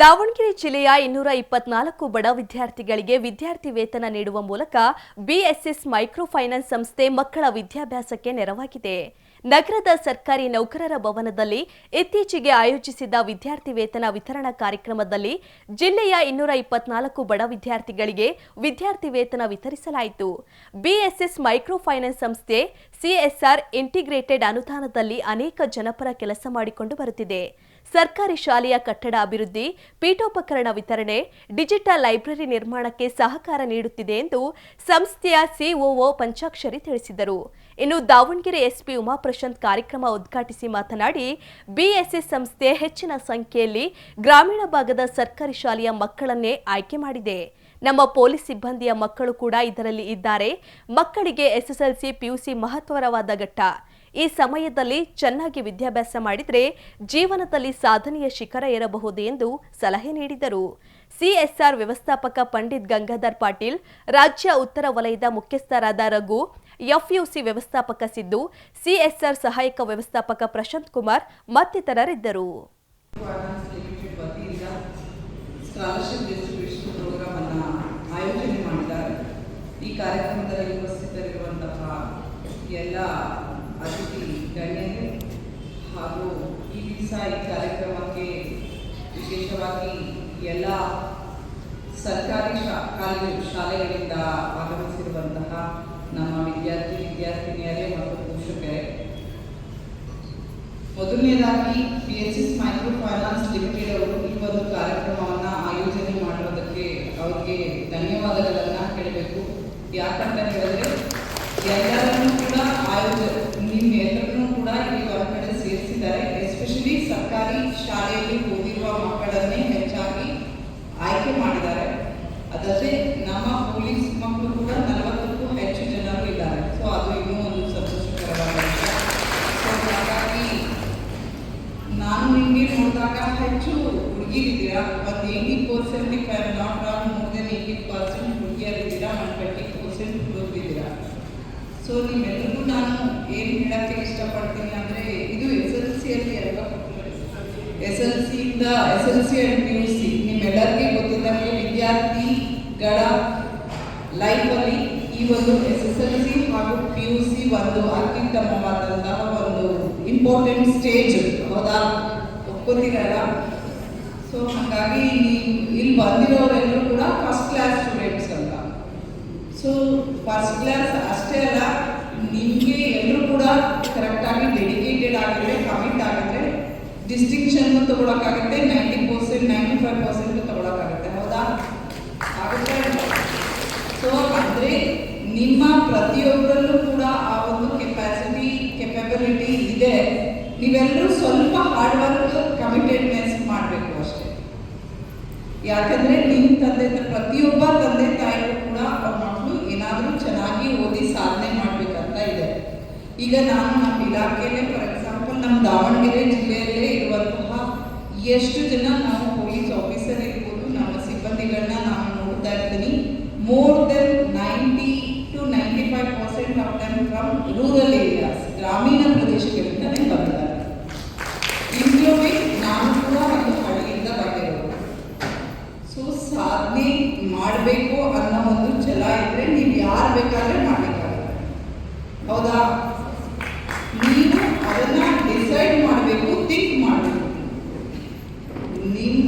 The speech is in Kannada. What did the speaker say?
ದಾವಣಗೆರೆ ಜಿಲ್ಲೆಯ ಇನ್ನೂರ ಇಪ್ಪತ್ನಾಲ್ಕು ಬಡ ವಿದ್ಯಾರ್ಥಿಗಳಿಗೆ ವಿದ್ಯಾರ್ಥಿ ವೇತನ ನೀಡುವ ಮೂಲಕ ಬಿಎಸ್ಎಸ್ ಮೈಕ್ರೋ ಫೈನಾನ್ಸ್ ಸಂಸ್ಥೆ ಮಕ್ಕಳ ವಿದ್ಯಾಭ್ಯಾಸಕ್ಕೆ ನೆರವಾಗಿದೆ. ನಗರದ ಸರ್ಕಾರಿ ನೌಕರರ ಭವನದಲ್ಲಿ ಇತ್ತೀಚೆಗೆ ಆಯೋಜಿಸಿದ್ದ ವಿದ್ಯಾರ್ಥಿ ವೇತನ ವಿತರಣಾ ಕಾರ್ಯಕ್ರಮದಲ್ಲಿ ಜಿಲ್ಲೆಯ ಇನ್ನೂರ ಇಪ್ಪತ್ನಾಲ್ಕು ಬಡ ವಿದ್ಯಾರ್ಥಿಗಳಿಗೆ ವಿದ್ಯಾರ್ಥಿ ವೇತನ ವಿತರಿಸಲಾಯಿತು. ಬಿಎಸ್ಎಸ್ ಮೈಕ್ರೋ ಫೈನಾನ್ಸ್ ಸಂಸ್ಥೆ ಸಿಎಸ್ಆರ್ ಇಂಟಿಗ್ರೇಟೆಡ್ ಅನುದಾನದಲ್ಲಿ ಅನೇಕ ಜನಪರ ಕೆಲಸ ಮಾಡಿಕೊಂಡು ಬರುತ್ತಿದೆ. ಸರ್ಕಾರಿ ಶಾಲೆಯ ಕಟ್ಟಡ ಅಭಿವೃದ್ಧಿ, ಪೀಠೋಪಕರಣ ವಿತರಣೆ, ಡಿಜಿಟಲ್ ಲೈಬ್ರರಿ ನಿರ್ಮಾಣಕ್ಕೆ ಸಹಕಾರ ನೀಡುತ್ತಿದೆ ಎಂದು ಸಂಸ್ಥೆಯ ಸಿಒಒ ಪಂಚಾಕ್ಷರಿ ತಿಳಿಸಿದರು. ಇನ್ನು ದಾವಣಗೆರೆ ಎಸ್ಪಿ ಉಮಾಪ್ರಶಾಂತ್ ಕಾರ್ಯಕ್ರಮ ಉದ್ಘಾಟಿಸಿ ಮಾತನಾಡಿ, ಬಿಎಸ್ಎಸ್ ಸಂಸ್ಥೆ ಹೆಚ್ಚಿನ ಸಂಖ್ಯೆಯಲ್ಲಿ ಗ್ರಾಮೀಣ ಭಾಗದ ಸರ್ಕಾರಿ ಶಾಲೆಯ ಮಕ್ಕಳನ್ನೇ ಆಯ್ಕೆ ಮಾಡಿದೆ. ನಮ್ಮ ಪೊಲೀಸ್ ಸಿಬ್ಬಂದಿಯ ಮಕ್ಕಳು ಕೂಡ ಇದರಲ್ಲಿ ಇದ್ದಾರೆ. ಮಕ್ಕಳಿಗೆ ಎಸ್ಎಸ್ಎಲ್ಸಿ, ಪಿಯುಸಿ ಮಹತ್ವರವಾದ ಘಟ್ಟ. ಈ ಸಮಯದಲ್ಲಿ ಚೆನ್ನಾಗಿ ವಿದ್ಯಾಭ್ಯಾಸ ಮಾಡಿದರೆ ಜೀವನದಲ್ಲಿ ಸಾಧನೆಯ ಶಿಖರ ಏರಬಹುದು ಎಂದು ಸಲಹೆ ನೀಡಿದರು. ಸಿಎಸ್ಆರ್ ವ್ಯವಸ್ಥಾಪಕ ಪಂಡಿತ್ ಗಂಗಾಧರ್ ಪಾಟೀಲ್, ರಾಜ್ಯ ಉತ್ತರ ವಲಯದ ಮುಖ್ಯಸ್ಥರಾದ ರಘು, ಎಫ್ಯುಸಿ ವ್ಯವಸ್ಥಾಪಕ ಸಿದ್ದು, ಸಿಎಸ್ಆರ್ ಸಹಾಯಕ ವ್ಯವಸ್ಥಾಪಕ ಪ್ರಶಾಂತ್ ಕುಮಾರ್ ಮತ್ತಿತರರಿದ್ದರು. ಈ ಕಾರ್ಯಕ್ರಮದಲ್ಲಿ ಉಪಸ್ಥಿತರಿರುವಂತಹ ಎಲ್ಲ ಅತಿಥಿ ಗಣ್ಯರು ಹಾಗೂ ಈ ಈ ಕಾರ್ಯಕ್ರಮಕ್ಕೆ ವಿಶೇಷವಾಗಿ ಎಲ್ಲ ಸರ್ಕಾರಿ ಶಾ, ಕಾಲೇಜು ಶಾಲೆಗಳಿಂದ ಆಗಮಿಸಿರುವಂತಹ ನಮ್ಮ ವಿದ್ಯಾರ್ಥಿ, ವಿದ್ಯಾರ್ಥಿನಿಯರೇ ಮತ್ತು ಪೋಷಕರೇ. ಮೊದಲನೇದಾಗಿ P H S micro finance limited ಅವರು ಈ ಒಂದು ಕಾರ್ಯಕ್ರಮವನ್ನ ಆಯೋಜನೆ ಮಾಡಿರೋದಕ್ಕೆ ಅವರಿಗೆ ಧನ್ಯವಾದಗಳನ್ನು ಹೇಳಬೇಕು. ಯಾಕಂತ ಹೇಳಿದ್ರೆ ಎಲ್ಲರನ್ನೂ ಕೂಡ ಆಯೋಜ ನಿಮ್ಮ ಎಲ್ಲರನ್ನೂ ಕೂಡ ಇಲ್ಲಿ ಹೊರಗಡೆ ಸೇರಿಸಿದ್ದಾರೆ. ಸರ್ಕಾರಿ ಶಾಲೆಯಲ್ಲಿ ಓದಿರುವ ಮಕ್ಕಳನ್ನೇ ಹೆಚ್ಚಾಗಿ ಆಯ್ಕೆ ಮಾಡಿದ್ದಾರೆ. ಅದಲ್ಲದೆ ನಮ್ಮ ಪೊಲೀಸ್ ಮಕ್ಕಳು ಕೂಡ ನಲವತ್ತಕ್ಕೂ ಹೆಚ್ಚು ಜನರು ಇದ್ದಾರೆ. ಸೊ ಅದು ಇನ್ನೂ ಒಂದು ಸಂತೋಷಕರವಾದ ವಿಷಯ. ಸೊ ಹಾಗಾಗಿ ನಾನು ನಿಮಗೆ ನೋಡಿದಾಗ ಹೆಚ್ಚು ಹುಡುಗಿರಿದ್ದೀರಾ? ಒಂದು eighty percent if I not wrong more than eighty percent ಹುಡುಗಿಯರಿದ್ದೀರಾ? ಒಂದು ಟ್ವೆಂಟಿ ಪರ್ಸೆಂಟ್ ಹುಡುಗಿದ್ದೀರಾ ಸೊ ನಿಮ್ಮೆಲ್ಲರಿಗೂ ನಾನು ಏನು ಹೇಳಕ್ಕೆ ಇಷ್ಟಪಡ್ತೀನಿ ಅಂದರೆ, ಇದು ಎಸ್ ಎಲ್ ಸಿಯಲ್ಲಿ ಎಲ್ಲ S L ಸಿಯಿಂದ S L C and P U C ನಿಮ್ಮೆಲ್ಲರಿಗೂ ಗೊತ್ತಿದ್ದಂಗೆ ವಿದ್ಯಾರ್ಥಿಗಳ ಲೈಫಲ್ಲಿ ಈ ಒಂದು ಎಸ್ ಎಸ್ ಎಲ್ ಸಿ ಹಾಗೂ ಪಿ ಯು ಸಿ ಒಂದು ಅತ್ಯುತ್ತಮವಾದಂತಹ ಒಂದು ಇಂಪಾರ್ಟೆಂಟ್ ಸ್ಟೇಜ್ ಹೌದಾ? ಒಪ್ಕೋತೀರಲ್ಲ ಸೊ ಹಾಗಾಗಿ ಇಲ್ಲಿ ಬಂದಿರೋರೆಲ್ಲರೂ ಕೂಡ ಫಸ್ಟ್ ಕ್ಲಾಸ್ ಸ್ಟೂಡೆಂಟ್ಸ್ ಅಂತ. ಸೊ ಫಸ್ಟ್ ಕ್ಲಾಸ್ ಅಷ್ಟೇ ಅಲ್ಲ distinction ತಗೊಳಕ್ಕಾಗುತ್ತೆ ninety percent ninety five percent ತಗೊಳಕ್ಕಾಗುತ್ತೆ. ಹೌದಾ? ಆಗುತ್ತೆ ಸೊ ಅಂದರೆ ನಿಮ್ಮ ಪ್ರತಿಯೊಬ್ಬರಲ್ಲೂ ಕೂಡ ಆ ಒಂದು ಕೆಪಾಸಿಟಿ ಕೆಪಬಿಲಿಟಿ ಇದೆ. ನೀವೆಲ್ಲರೂ ಸ್ವಲ್ಪ ಹಾರ್ಡ್ ವರ್ಕ್ ಕಮಿಟೆಡ್ನೆಸ್ ಮಾಡಬೇಕು ಅಷ್ಟೇ. ಯಾಕಂದ್ರೆ ನಿಮ್ಮ ತಂದೆ ಪ್ರತಿಯೊಬ್ಬ ತಂದೆ ತಾಯಿಗೂ ಕೂಡ ಅವ್ರ ಮಕ್ಕಳು ಏನಾದರೂ ಚೆನ್ನಾಗಿ ಓದಿ ಸಾಧನೆ ಮಾಡ್ಬೇಕಂತ ಇದೆ. ಈಗ ನಾನು ನಮ್ಮ ಇಲಾಖೆಯಲ್ಲೇ ಫಾರ್ ನಮ್ಮ ದಾವಣಗೆರೆ ಜಿಲ್ಲೆಯಲ್ಲೇ ಇರುವಂತಹ ಎಷ್ಟು ಜನ ನಾವು ಪೊಲೀಸ್ ಆಫೀಸರ್ ಇರ್ಬೋದು ನಮ್ಮ ಸಿಬ್ಬಂದಿಗಳನ್ನ ನಾನು ನೋಡ್ತಾ ಇರ್ತೀನಿ more than ninety to ninety five percent of them from rural areas ಗ್ರಾಮೀಣ ಪ್ರದೇಶಗಳಿಂದಲೇ ಬಂದಿದ್ದಾರೆ. ಇನ್ಕ್ಲೂಡಿಂಗ್ ನಾನು ಕೂಡ ಒಂದು ಹಳ್ಳಿಯಿಂದ ಬಂದಿರೋದು. ಸೊ ಸಾಧನೆ ಮಾಡಬೇಕು ಅನ್ನೋ ಒಂದು ಛಲ ಇದ್ರೆ ನೀವು ಯಾರು ಬೇಕಾದ್ರೆ ಮಾಡಬೇಕಾಗುತ್ತೆ. ಹೌದಾ?